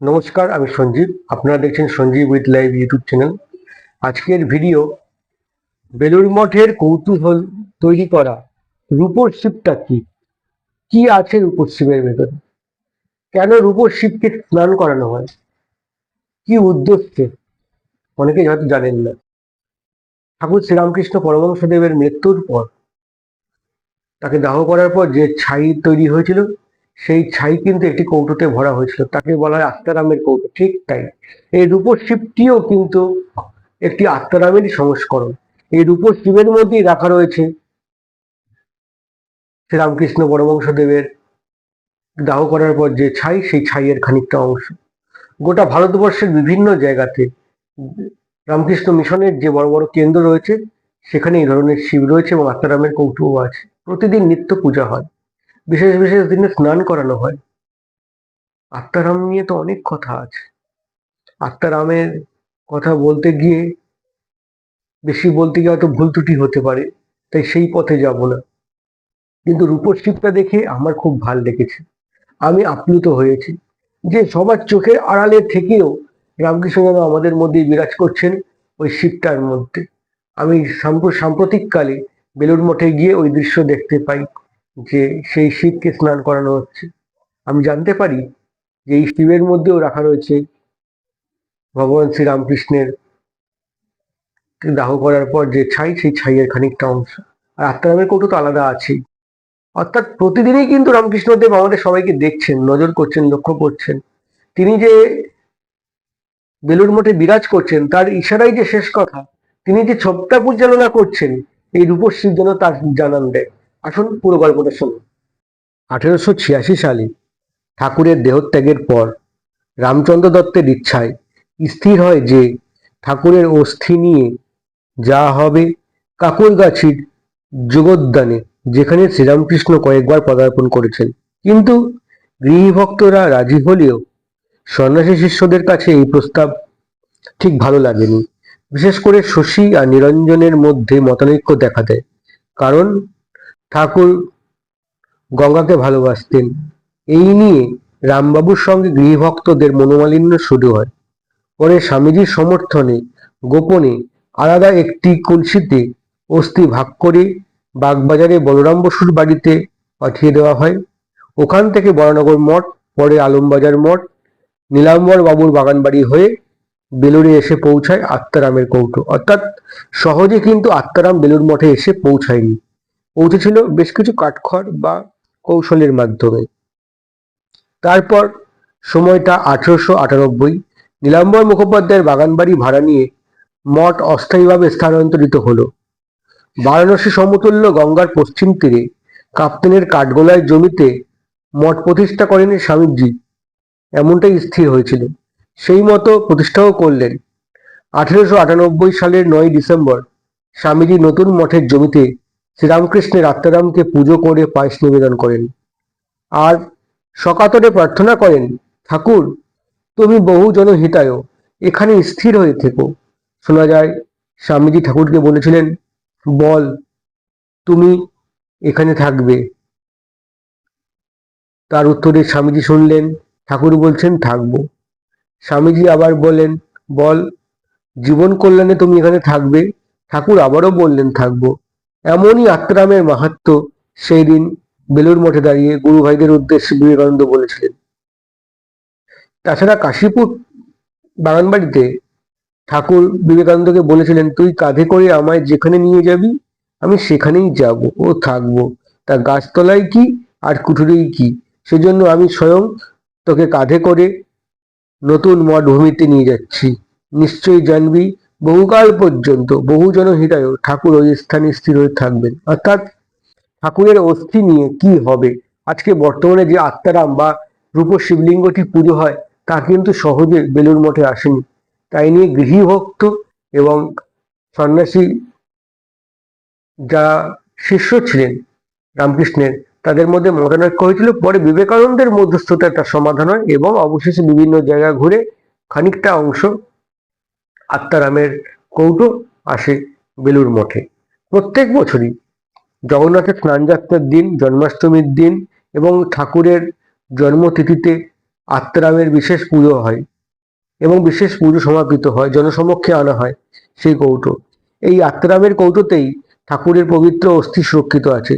নমস্কার, আমি সঞ্জীব। আপনারা দেখছেন Sanjib with live YouTube channel. আজকের ভিডিও, বেলুড় মঠের কৌতূহল তৈরি করা রূপর শিবটা কি? কি আছে রূপর শিবের ভেতরে? কেন রূপর শিবকে স্নান করানো হয়? কি উদ্দেশ্যে? অনেকে হয়তো জানেন না। ঠাকুর শ্রীরামকৃষ্ণ পরমহংসদেবের মৃত্যুর পর, তাকে দাহ করার পর যে ছাই তৈরি হয়েছিল সেই ছাই কিন্তু একটি কৌটোতে ভরা হয়েছিল। তাকে বলা হয় আত্মারামের কৌটো। ঠিক তাই। এই রূপর শিবটিও কিন্তু একটি আত্মারামেরই সংস্করণ। এই রূপর শিবের মধ্যেই রাখা রয়েছে শ্রীরামকৃষ্ণ পরমংশদেবের দাহ করার পর যে ছাই, সেই ছাইয়ের খানিকটা অংশ। গোটা ভারতবর্ষের বিভিন্ন জায়গাতে রামকৃষ্ণ মিশনের যে বড় বড় কেন্দ্র রয়েছে, সেখানে এই ধরনের শিব রয়েছে এবং আত্মারামের কৌটুও আছে। প্রতিদিন নিত্য পূজা হয়। বিশেষ বিশেষ দিনে স্নান করানো হয়। আত্মারাম নিয়ে তো অনেক কথা আছে। আত্মারামের কথা বলতে গিয়ে বেশি বলতে গিয়ে হয়তো ভুল ত্রুটি হতে পারে, তাই সেই পথে যাব না। কিন্তু রূপর শিবটা দেখে আমার খুব ভালো লেগেছে। আমি আপ্লুত হয়েছি যে সবার চোখের আড়ালে থেকেও রামকৃষ্ণ আমাদের মধ্যে বিরাজ করছেন ওই শিবটার মধ্যে। আমি সাম্প্র- সাম্প্রতিককালে বেলুড় মঠে গিয়ে ওই দৃশ্য দেখতে পাই। যে সেই শিবকে স্নান করানো হচ্ছে। আমি জানতে পারি যে এই শিবের মধ্যেও রাখা রয়েছে ভগবান শ্রীরামকৃষ্ণের দাহ করার পর যে ছাই, সেই ছাইয়ের খানিকটা অংশ। আর আত্মারামের কৌটো তো আলাদা আছেই অর্থাৎ প্রতিদিনই কিন্তু রামকৃষ্ণদেব আমাদের সবাইকে দেখছেন, নজর করছেন, লক্ষ্য করছেন। তিনি যে বেলুর মঠে বিরাজ করছেন, তার ইশারাই যে শেষ কথা, তিনি যে ছবটা পরিচালনা করছেন, এই রূপশ্রীর যেন তার জানান দেয়। আসুন পুরো গল্পটা শুনুন। আঠেরোশো ছিয়াশি সালে ঠাকুরের দেহত্যাগের পর রামচন্দ্র দত্তের ইচ্ছায় স্থির হয় যে ঠাকুরের অস্থি নিয়ে যা হবে কাকুরগাছির যোগোদ্যানে যেখানে শ্রীরামকৃষ্ণ কয়েকবার পদার্পণ করেছেন। কিন্তু গৃহীভক্তরা রাজি হলেও সন্ন্যাসী শিষ্যদের কাছে এই প্রস্তাব ঠিক ভালো লাগেনি। বিশেষ করে শশী আর নিরঞ্জনের মধ্যে মতানৈক্য দেখা দেয়। কারণ ঠাকুর গঙ্গাকে ভালোবাসতেন। এই নিয়ে রামবাবুর সঙ্গে গৃহভক্তদের মনোমালিন্য শুরু হয়। পরে স্বামীজির সমর্থনে গোপনে আলাদা একটি কলসিতে অস্থি ভাগ করে বাগবাজারে বলরাম বসুর বাড়িতে পাঠিয়ে দেওয়া হয়। ওখান থেকে বরানগর মঠ, পরে আলমবাজার মঠ, নীলাম্বর বাবুর বাগান বাড়ি হয়ে বেলুড়ে এসে পৌঁছায় আত্মারামের কৌটো। অর্থাৎ সহজে কিন্তু আত্মারাম বেলুর মঠে এসে পৌঁছায়নি। পৌঁছেছিল বেশ কিছু কাঠখড় বা কৌশলের মাধ্যমে। তারপর সময়টা আঠারোশো আটানব্বই, নীলাম্বর মুখোপাধ্যায়ের বাগানবাড়ি ভাড়া নিয়ে মঠ অস্থায়ীভাবে স্থানান্তরিত হলো। বারাণসী সমতুল্য গঙ্গার পশ্চিম তীরে কাপ্তেনের কাঠগোলায় জমিতে মঠ প্রতিষ্ঠা করেন স্বামীজি। এমনটাই স্থির হয়েছিল। সেই মতো প্রতিষ্ঠাও করলেন। আঠেরোশো আটানব্বই সালের নয় ডিসেম্বর স্বামীজি নতুন মঠের জমিতে শ্রীরামকৃষ্ণের আত্মারামকে পুজো করে পায়েস নিবেদন করেন। আর সকাতরে প্রার্থনা করেন, ঠাকুর, তুমি বহু জনহিতায় এখানে স্থির হয়ে থেকো। শোনা যায়, স্বামীজি ঠাকুরকে বলেছিলেন, বল, তুমি এখানে থাকবে? তার উত্তরে স্বামীজি শুনলেন, ঠাকুর বলছেন, থাকব। স্বামীজি আবার বলেন, বল, জীবন কল্যাণে তুমি এখানে থাকবে? ঠাকুর আবারও বললেন, থাকব। এমনই আত্মারামের মাহাত্ম সেই দিন বেলুর মঠে দাঁড়িয়ে গুরু ভাইদের উদ্দেশ্যে বিবেকানন্দ বলেছিলেন। তাছাড়া কাশীপুর বাগানবাড়িতে ঠাকুর বিবেকানন্দকে বলেছিলেন, তুই কাঁধে করে আমায় যেখানে নিয়ে যাবি, আমি সেখানেই যাব ও থাকব। তা গাছতলায় কি আর কুঠুরেই কি? সেজন্য আমি স্বয়ং তোকে কাঁধে করে নতুন মঠ ভূমিতে নিয়ে যাচ্ছি। নিশ্চয়ই জানবি বহুকাল পর্যন্ত বহু জনহিতায় ঠাকুর ওই স্থানে স্থির হয়ে থাকবেন। অর্থাৎ ঠাকুরের অস্থি নিয়ে কি হবে? আজকে বর্তমানে যে আত্মারাম বা রূপ শিবলিঙ্গটি পুজো হয়, তা কিন্তু সহজে বেলুর মঠে আসেনি। তাই নিয়ে গৃহীভক্ত এবং সন্ন্যাসী যারা শিষ্য ছিলেন রামকৃষ্ণের, তাদের মধ্যে মতানৈক্য হয়েছিল। পরে বিবেকানন্দের মধ্যস্থতায় তার সমাধান হয় এবং অবশেষে বিভিন্ন জায়গা ঘুরে খানিকটা অংশ আত্মারামের কৌটো আসে বেলুর মঠে। প্রত্যেক বছরই জগন্নাথের স্নানযাত্রার দিন, জন্মাষ্টমীর দিন এবং ঠাকুরের জন্মতিথিতে আত্মারামের বিশেষ পুজো হয় এবং বিশেষ পুজো সমাপিত হয়, জনসমক্ষে আনা হয় সেই কৌটো। এই আত্মারামের কৌটোতেই ঠাকুরের পবিত্র অস্থি সুরক্ষিত আছে।